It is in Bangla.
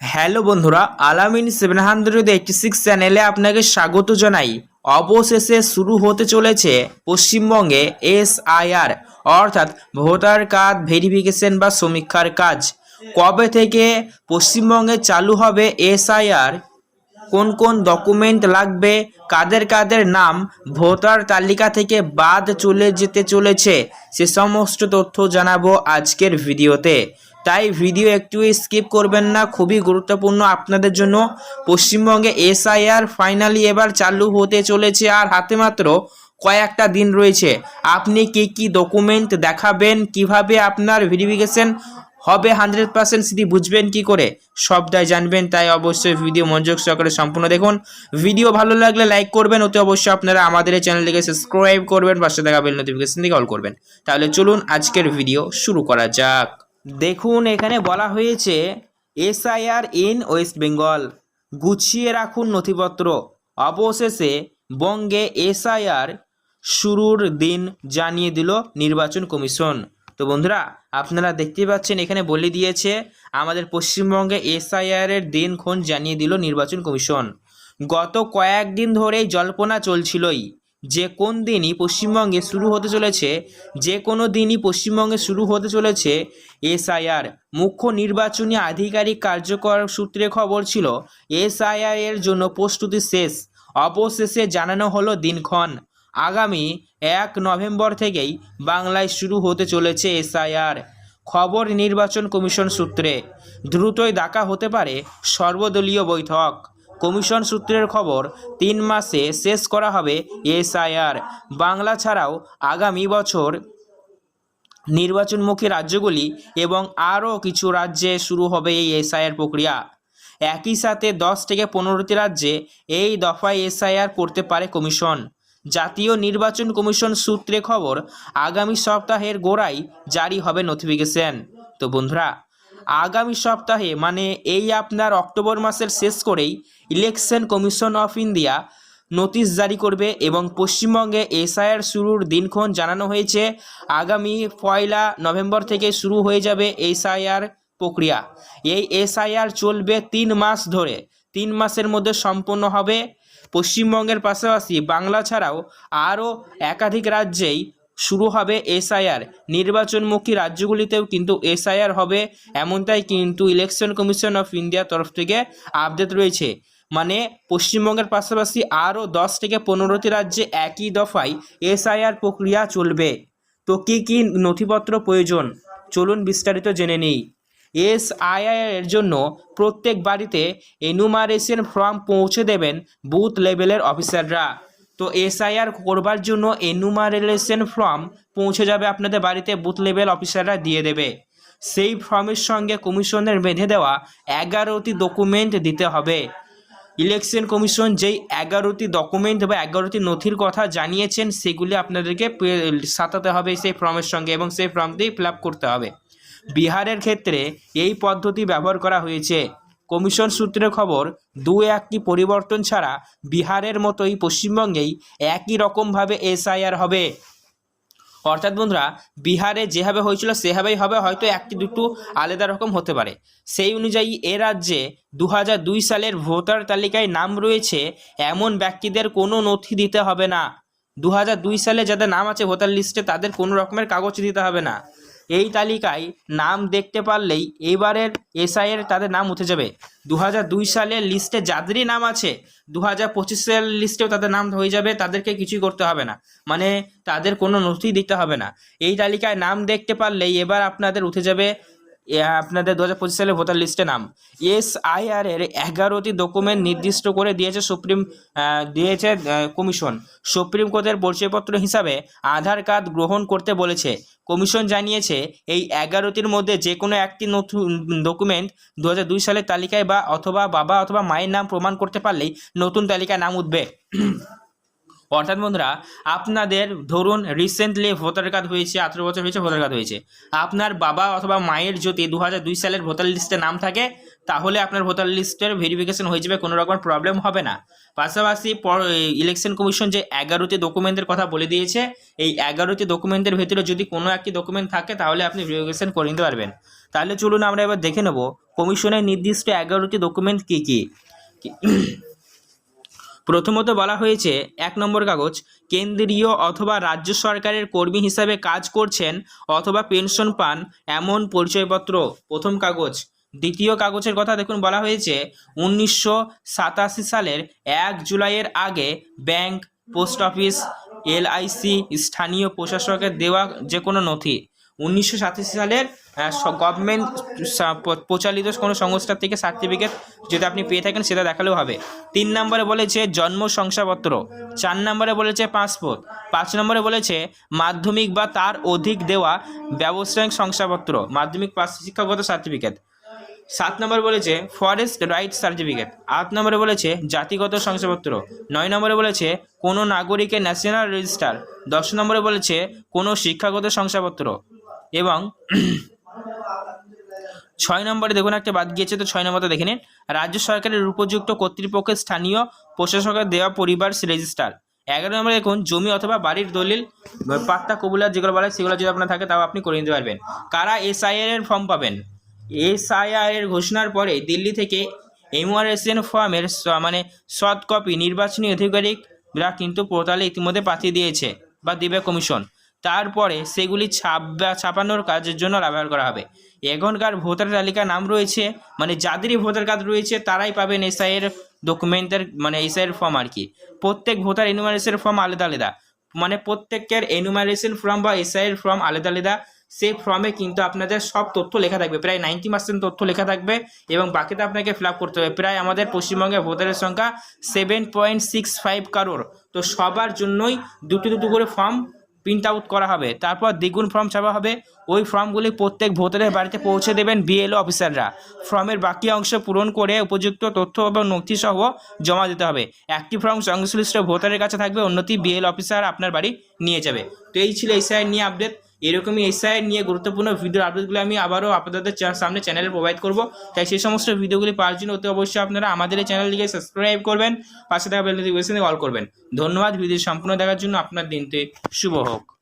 হ্যালো বন্ধুরা, আলামিন সেভেন হান্ড্রেড এইটটি সিক্স চ্যানেলে আপনাকে স্বাগত জানাই। অবশেষে শুরু হতে চলেছে পশ্চিমবঙ্গে এসআইআর, অর্থাৎ ভোটার কার্ড ভেরিফিকেশন বা সমীক্ষার কাজ। কবে থেকে পশ্চিমবঙ্গে চালু হবে এসআইআর? কোন কোন ডকুমেন্ট লাগবে? কাদের কাদের নাম? ভোটার তালিকা থেকে বাদ চলে যেতে চলেছে। সে সমস্ত তথ্য জানাব আজকের ভিডিওতে। তাই ভিডিও একটু স্কিপ করবেন না, খুবই গুরুত্বপূর্ণ আপনাদের জন্য। পশ্চিমবঙ্গে এসআইআর ফাইনালি এবার চালু হতে চলেছে আর হাতে মাত্র কয়েকটা দিন রয়েছে। আপনি কি কি ডকুমেন্ট দেখাবেন, কীভাবে আপনার ভেরিফিকেশন হবে হান্ড্রেড পার্সেন্ট সেটি বুঝবেন কি করে? সবটাই জানবেন, তাই অবশ্যই ভিডিও মনোযোগ সহকারে সম্পূর্ণ দেখুন। ভিডিও ভালো লাগলে লাইক করবেন, অতি অবশ্যই আপনারা আমাদের এই চ্যানেলটিকে সাবস্ক্রাইব করবেন, পাশে দেখা বেল নোটিফিকেশন দিয়ে অল করবেন। তাহলে চলুন আজকের ভিডিও শুরু করা যাক। দেখুন, এখানে বলা হয়েছে এসআইআর ইন ওয়েস্ট বেঙ্গল। গুছিয়ে রাখুন নথিপত্র। অবশেষে বঙ্গে এসআইআর শুরুর দিন জানিয়ে দিল নির্বাচন কমিশন। তো বন্ধুরা, আপনারা দেখতে পাচ্ছেন, এখানে বলে দিয়েছে, আমাদের পশ্চিমবঙ্গে এসআইআর এর দিনক্ষণ জানিয়ে দিল নির্বাচন কমিশন। গত কয়েকদিন ধরেই জল্পনা চলছিলই। যে কোন দিনই পশ্চিমবঙ্গে শুরু হতে চলেছে, যে কোনো দিনই পশ্চিমবঙ্গে শুরু হতে চলেছে এসআইআর। মুখ্য নির্বাচনী আধিকারিক কার্যকর সূত্রে খবর ছিল, এসআইআর এর জন্য প্রস্তুতি শেষ। অবশেষে জানানো হলো দিনক্ষণ। আগামী এক নভেম্বর থেকেই বাংলায় শুরু হতে চলেছে এসআইআর। খবর নির্বাচন কমিশন সূত্রে। দ্রুতই ডাকা হতে পারে সর্বদলীয় বৈঠক। কমিশন সূত্রের খবর, তিন মাসে শেষ করা হবে এসআইআর। বাংলা ছাড়াও আগামী বছর নির্বাচনমুখী রাজ্যগুলি এবং আরও কিছু রাজ্যে শুরু হবে এই এসআইআর প্রক্রিয়া। একই সাথে দশ থেকে পনেরোটি রাজ্যে এই দফায় এসআইআর করতে পারে কমিশন। জাতীয় নির্বাচন কমিশন সূত্রে খবর, আগামী সপ্তাহের গোড়ায় জারি হবে নোটিফিকেশন। তো বন্ধুরা আগামী সপ্তাহে মানে এই আপনার অক্টোবর মাসের শেষ করেই election commission of India notice জারি করবে এবং পশ্চিমবঙ্গে এসআইআর শুরুর দিনক্ষণ জানানো হয়েছে, আগামী পয়লা নভেম্বর থেকে শুরু হয়ে যাবে এসআইআর প্রক্রিয়া। এই এসআইআর চলবে তিন মাস ধরে, তিন মাসের মধ্যে সম্পন্ন হবে। পশ্চিমবঙ্গের পাশাপাশি বাংলা ছাড়াও আরও একাধিক রাজ্যেই শুরু হবে এসআইআর। নির্বাচনমুখী রাজ্যগুলিতেও কিন্তু এসআইআর হবে, এমনটাই কিন্তু ইলেকশন কমিশন অফ ইন্ডিয়ার তরফ থেকে আপডেট রয়েছে। মানে পশ্চিমবঙ্গের পাশাপাশি আরও দশ থেকে পনেরোটি রাজ্যে একই দফায় এসআইআর প্রক্রিয়া চলবে। তো কী কী নথিপত্র প্রয়োজন? চলুন বিস্তারিত জেনে নিই। এসআইআর এর জন্য প্রত্যেক বাড়িতে এনুমারেশন ফর্ম পৌঁছে দেবেন বুথ লেভেলের অফিসাররা। তো এসআইআর করবার জন্য এনুমারেশন ফর্ম পৌঁছে যাবে আপনাদের বাড়িতে বুথ লেভেল অফিসাররা দিয়ে দেবে। সেই ফর্মের সঙ্গে কমিশনের বেঁধে দেওয়া এগারোটি ডকুমেন্ট দিতে হবে। ইলেকশন কমিশন যেই এগারোটি ডকুমেন্ট বা এগারোটি নথির কথা জানিয়েছেন, সেগুলি আপনাদেরকে সাঁতাতে হবে সেই ফর্মের সঙ্গে এবং সেই ফর্মটি ফিল করতে হবে। বিহারের ক্ষেত্রে এই পদ্ধতি ব্যবহার করা হয়েছে। কমিশন সূত্রে খবর দু একটি পরিবর্তন ছাড়া বিহারের মতোই পশ্চিমবঙ্গেই একই রকমভাবে এসআইআর হবে। অর্থাৎ বন্ধুরা, বিহারে যেভাবে হয়েছিল, সেভাবেই হবে, হয়তো একটি দুটো আলাদা রকম হতে পারে। সেই অনুযায়ী এ রাজ্যে দু দুই সালের ভোটার তালিকায় নাম রয়েছে, এমন ব্যক্তিদের কোনো নথি দিতে হবে না। দু সালে যাদের নাম আছে ভোটার লিস্টে, তাদের কোনো রকমের কাগজ দিতে হবে না। এই তালিকায় নাম দেখতে পারলেই এবারের এসআইয়ের তাদের নাম উঠে যাবে। দু সালের লিস্টে যাদেরই নাম আছে দু হাজার পঁচিশ সালের লিস্টেও তাদের নাম হয়ে যাবে, তাদেরকে কিছুই করতে হবে না। মানে তাদের কোনো নথি দিতে হবে না। এই তালিকায় নাম দেখতে পারলেই এবার আপনাদের উঠে যাবে আপনাদের দু হাজার পঁচিশ সালের ভোটার লিস্টে নাম। এস আইআর এর এগারোটি ডকুমেন্ট নির্দিষ্ট করে দিয়েছে সুপ্রিম দিয়েছে কমিশন সুপ্রিম কোর্টের পরিচয়পত্র হিসাবে আধার কার্ড গ্রহণ করতে বলেছে। কমিশন জানিয়েছে এই এগারোটির মধ্যে যে কোনো একটি নতুন ডকুমেন্ট দু হাজার দুই সালের তালিকায় বা অথবা বাবা অথবা মায়ের নাম প্রমাণ করতে পারলেই নতুন তালিকায় নাম উঠবে। অর্থাৎ বন্ধুরা, আপনাদের ধরুন রিসেন্টলি ভোটার কার্ড হয়েছে, আঠেরো বছর হয়েছে ভোটার কার্ড হয়েছে। আপনার বাবা অথবা মায়ের যদি দু হাজার দুই সালের ভোটার লিস্টে নাম থাকে, তাহলে আপনার ভোটার লিস্টের ভেরিফিকেশন হয়ে যাবে, কোনো রকম প্রবলেম হবে না। পাশাপাশি ইলেকশন কমিশন যে এগারোটি ডকুমেন্টের কথা বলে দিয়েছে, এই এগারোটি ডকুমেন্টের ভেতরে যদি কোনো একটি ডকুমেন্ট থাকে, তাহলে আপনি ভেরিফিকেশন করে নিতে পারবেন। তাহলে চলুন আমরা এবার দেখে নেব কমিশনের নির্দিষ্ট এগারোটি ডকুমেন্ট কী কী? প্রথমত বলা হয়েছে, এক নম্বর কাগজ, কেন্দ্রীয় অথবা রাজ্য সরকারের কর্মী হিসাবে কাজ করছেন অথবা পেনশন পান এমন পরিচয়পত্র, প্রথম কাগজ। দ্বিতীয় কাগজের কথা দেখুন, বলা হয়েছে, উনিশশো সাতাশি সালের এক জুলাইয়ের আগে ব্যাংক, পোস্ট অফিস, এলআইসি, স্থানীয় প্রশাসকের দেওয়া যে কোনো নথি। উনিশশো সাতাশি সালের গভর্নমেন্ট প্রচালিত কোনো সংস্থা থেকে সার্টিফিকেট যদি আপনি পেয়ে থাকেন সেটা দেখালেও হবে। তিন নম্বরে বলেছে জন্ম শংসাপত্র, চার নম্বরে বলেছে পাসপোর্ট পাঁচ নম্বরে বলেছে মাধ্যমিক বা তার অধিক দেওয়া ব্যবসায়িক শংসাপত্র, মাধ্যমিক পাস শিক্ষাগত সার্টিফিকেট সাত নম্বর বলেছে ফরেস্ট রাইট সার্টিফিকেট আট নম্বরে বলেছে জাতিগত শংসাপত্র, নয় নম্বরে বলেছে কোনো নাগরিকের ন্যাশনাল রেজিস্টার দশ নম্বরে বলেছে কোনো শিক্ষাগত শংসাপত্র। এবং ছয় নম্বরে দেখুন একটা বাদ গিয়েছে, তো ছয় নম্বরটা দেখে নিন। রাজ্য সরকারের উপযুক্ত কর্তৃপক্ষের স্থানীয় প্রশাসকের দেওয়া পরিবার রেজিস্টার। এগারো নম্বরে দেখুন, জমি অথবা বাড়ির দলিল পাত্তা কবুলার যেগুলো বলে সেগুলো যদি আপনার থাকে, তাও আপনি করে নিতে পারবেন। কারা এসআইআর এর ফর্ম পাবেন? এসআইআর এর ঘোষণার পরে দিল্লি থেকে এমআরএসএন ফর্মের মানে সৎ কপি নির্বাচনী আধিকারিকরা কিন্তু পোর্টালে ইতিমধ্যে পাঠিয়ে দিয়েছে, বা দিবে কমিশন। তারপরে সেগুলি ছাপা ছাপানোর কাজের জন্য ব্যবহার করা হবে। এখনকার ভোটার তালিকার নাম রয়েছে মানে যাদেরই ভোটার কার্ড রয়েছে, তারাই পাবেন এসআইয়ের ডকুমেন্টের মানে এসআই এর ফর্ম আর কি। প্রত্যেক ভোটার এনুমারেশন ফর্ম আলাদা আলাদা। মানে প্রত্যেকের এনুমারেশন ফর্ম বা এসআইয়ের ফর্ম আলাদা আলাদা। সেই ফর্মে কিন্তু আপনাদের সব তথ্য লেখা থাকবে। প্রায় নাইনটি পার্সেন্ট তথ্য লেখা থাকবে এবং বাকিটা আপনাকে ফিল করতে হবে। প্রায় আমাদের পশ্চিমবঙ্গে ভোটারের সংখ্যা সেভেন পয়েন্ট সিক্স ফাইভ কারোর তো সবার জন্যই দুটো দুটো করে ফর্ম প্রিন্ট আউট করা হবে। তারপর দ্বিগুণ ফর্ম ছাপা হবে। ওই ফর্মগুলি প্রত্যেক ভোটারের বাড়িতে পৌঁছে দেবেন বিএলও অফিসাররা ফর্মের বাকি অংশ পূরণ করে উপযুক্ত তথ্য এবং নথিসহ জমা দিতে হবে। একটি ফর্ম সংশ্লিষ্ট ভোটারের কাছে থাকবে, অন্যটি বিএল অফিসার আপনার বাড়ি নিয়ে যাবে। তো এই ছিল এই সাইড নিয়ে আপডেট এরকমই এসআই নিয়ে গুরুত্বপূর্ণ ভিডিও আপডেটগুলো আমি আবারও আপনাদের সামনে চ্যানেলে প্রোভাইড করব। তাই সেই সমস্ত ভিডিওগুলি পাওয়ার জন্য অতি অবশ্যই আপনারা আমাদের এই চ্যানেলটিকে সাবস্ক্রাইব করবেন, পাশে থাকা বেল নোটিফিকেশনে করবেন। ধন্যবাদ ভিডিও সম্পূর্ণ দেখার জন্য আপনার দিনটি শুভ হোক।